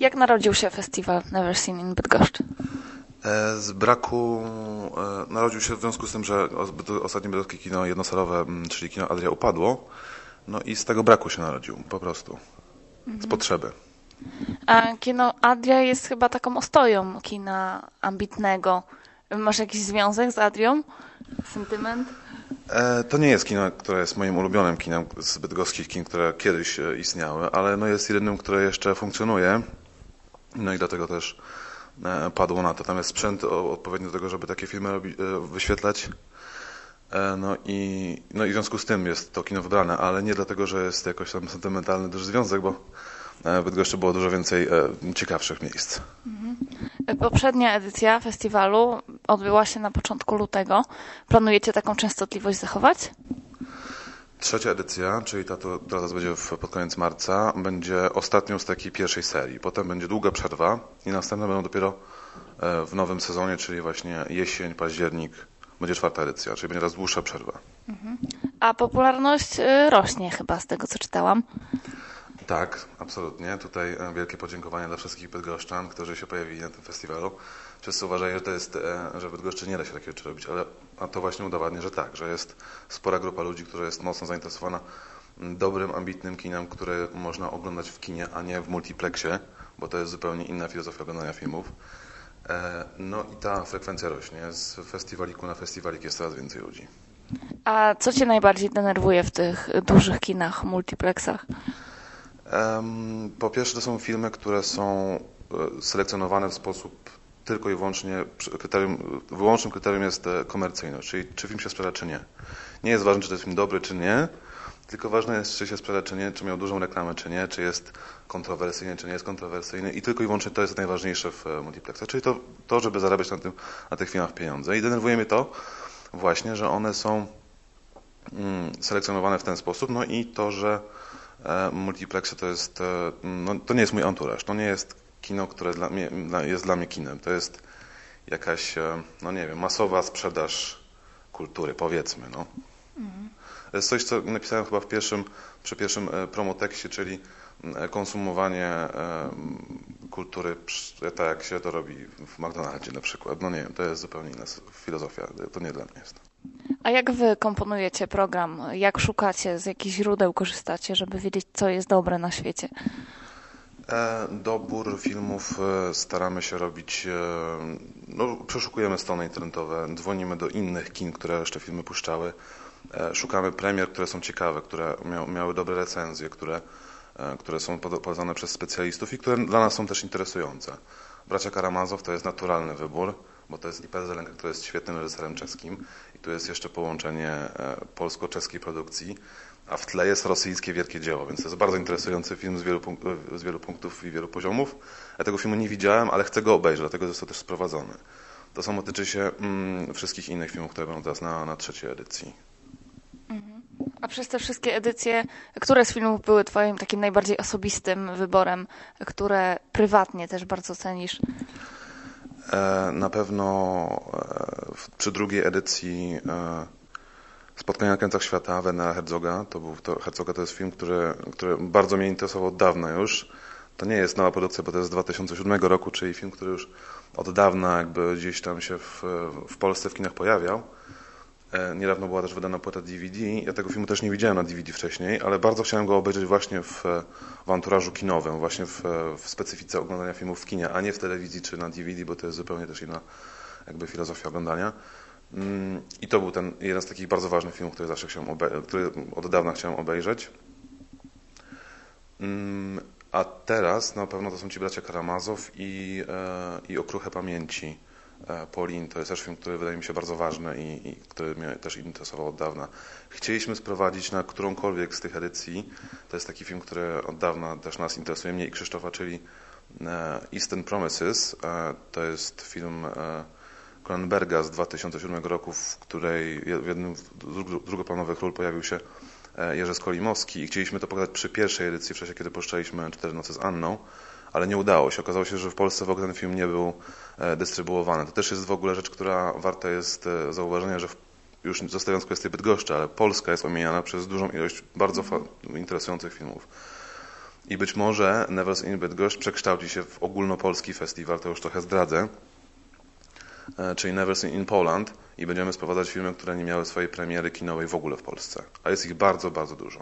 Jak narodził się festiwal Never Seen in Bydgoszcz? E, Z braku e, narodził się w związku z tym, że ostatnie bydgoskie kino jednosalowe, m, czyli kino Adria upadło. No i z tego braku się narodził, po prostu. Z potrzeby. A kino Adria jest chyba taką ostoją kina ambitnego. Masz jakiś związek z Adrią? Sentyment? E, To nie jest kino, które jest moim ulubionym kinem z bydgoskich kin, które kiedyś istniały, ale no jest jedynym, które jeszcze funkcjonuje. No i dlatego też e, padło na to. Tam jest sprzęt odpowiedni do tego, żeby takie filmy robi, e, wyświetlać. E, No i, no i w związku z tym jest to kino wybrane, ale nie dlatego, że jest jakoś tam sentymentalny duży związek, bo w Bydgoszczy było dużo więcej ciekawszych miejsc. Poprzednia edycja festiwalu odbyła się na początku lutego. Planujecie taką częstotliwość zachować? Trzecia edycja, czyli ta, to teraz będzie w, pod koniec marca, będzie ostatnią z takiej pierwszej serii. Potem będzie długa przerwa i następne będą dopiero e, w nowym sezonie, czyli właśnie jesień, październik, będzie czwarta edycja, czyli będzie raz dłuższa przerwa. A popularność y, rośnie chyba z tego, co czytałam. Tak, absolutnie. Tutaj e, wielkie podziękowania dla wszystkich bydgoszczan, którzy się pojawili na tym festiwalu. Wszyscy uważają, że to jest, e, że w Bydgoszczy nie da się takiego rzeczy robić, ale a to właśnie udowadnia, że tak, że jest spora grupa ludzi, która jest mocno zainteresowana dobrym, ambitnym kinem, które można oglądać w kinie, a nie w multiplexie, bo to jest zupełnie inna filozofia oglądania filmów. E, No i ta frekwencja rośnie. Z festiwaliku na festiwalik jest coraz więcej ludzi. A co cię najbardziej denerwuje w tych dużych kinach, multiplexach? Po pierwsze, to są filmy, które są e, selekcjonowane w sposób tylko i wyłącznie, kryterium, wyłącznym kryterium jest e, komercyjność, czyli czy film się sprzeda, czy nie. Nie jest ważne, czy to jest film dobry, czy nie, tylko ważne jest, czy się sprzeda, czy nie, czy miał dużą reklamę, czy nie, czy jest kontrowersyjny, czy nie jest kontrowersyjny i tylko i wyłącznie to jest najważniejsze w e, multiplexach, czyli to, to żeby zarabiać na, tym, na tych filmach pieniądze. I denerwuje mnie to właśnie, że one są mm, selekcjonowane w ten sposób, no i to, że e, multiplexy to jest, e, no, to nie jest mój anturaż, to nie jest kino, które dla mnie, jest dla mnie kinem, to jest jakaś, e, no nie wiem, masowa sprzedaż kultury, powiedzmy, no. To jest coś, co napisałem chyba w pierwszym, przy pierwszym promotekście, czyli konsumowanie kultury tak, jak się to robi w McDonaldzie na przykład. No nie wiem, to jest zupełnie inna filozofia, to nie dla mnie jest. A jak wy komponujecie program? Jak szukacie, z jakich źródeł korzystacie, żeby wiedzieć, co jest dobre na świecie? E, Dobór filmów e, staramy się robić, e, no, przeszukujemy strony internetowe, dzwonimy do innych kin, które jeszcze filmy puszczały, szukamy premier, które są ciekawe, które mia, miały dobre recenzje, które, które są polecane przez specjalistów i które dla nas są też interesujące. Bracia Karamazow to jest naturalny wybór, bo to jest Iper Zelenka, który jest świetnym reżyserem czeskim i tu jest jeszcze połączenie e, polsko-czeskiej produkcji, a w tle jest rosyjskie wielkie dzieło, więc to jest bardzo interesujący film z wielu, punk- z wielu punktów i wielu poziomów. Ja tego filmu nie widziałem, ale chcę go obejrzeć, dlatego został też sprowadzony. To samo tyczy się mm, wszystkich innych filmów, które będą teraz na, na trzeciej edycji. A przez te wszystkie edycje, które z filmów były twoim takim najbardziej osobistym wyborem, które prywatnie też bardzo cenisz? E, Na pewno e, przy drugiej edycji e, Spotkania na krańcach świata Wernera Herzoga, to był, to, Herzoga to jest film, który, który bardzo mnie interesował od dawna już. To nie jest nowa produkcja, bo to jest z 2007 roku, czyli film, który już od dawna jakby gdzieś tam się w, w Polsce w kinach pojawiał. E, Niedawno była też wydana płyta DVD. Ja tego filmu też nie widziałem na DVD wcześniej, ale bardzo chciałem go obejrzeć właśnie w, w anturażu kinowym, właśnie w, w specyfice oglądania filmów w kinie, a nie w telewizji czy na DVD, bo to jest zupełnie też inna jakby filozofia oglądania. Mm, I to był ten jeden z takich bardzo ważnych filmów, który zawsze chciałem który od dawna chciałem obejrzeć. Mm, A teraz na pewno to są ci bracia Karamazow i, e, i Okruche Pamięci. E, Pauline to jest też film, który wydaje mi się bardzo ważny i, i który mnie też interesował od dawna. Chcieliśmy sprowadzić na którąkolwiek z tych edycji. To jest taki film, który od dawna też nas interesuje, mnie i Krzysztofa, czyli e, Eastern Promises. E, To jest film Cronenberga z 2007 roku, w której w jednym z dru- drugoplanowych ról pojawił się Jerzy Skolimowski i chcieliśmy to pokazać przy pierwszej edycji, w czasie kiedy puszczaliśmy Cztery noce z Anną, ale nie udało się. Okazało się, że w Polsce w ogóle ten film nie był e, dystrybuowany. To też jest w ogóle rzecz, która warta jest e, zauważenia, że w, już zostawiając kwestię Bydgoszczy, ale Polska jest omijana przez dużą ilość bardzo interesujących filmów. I być może Never in Bydgoszcz przekształci się w ogólnopolski festiwal, to już trochę zdradzę, e, czyli Never Seen in Poland i będziemy sprowadzać filmy, które nie miały swojej premiery kinowej w ogóle w Polsce. A jest ich bardzo, bardzo dużo.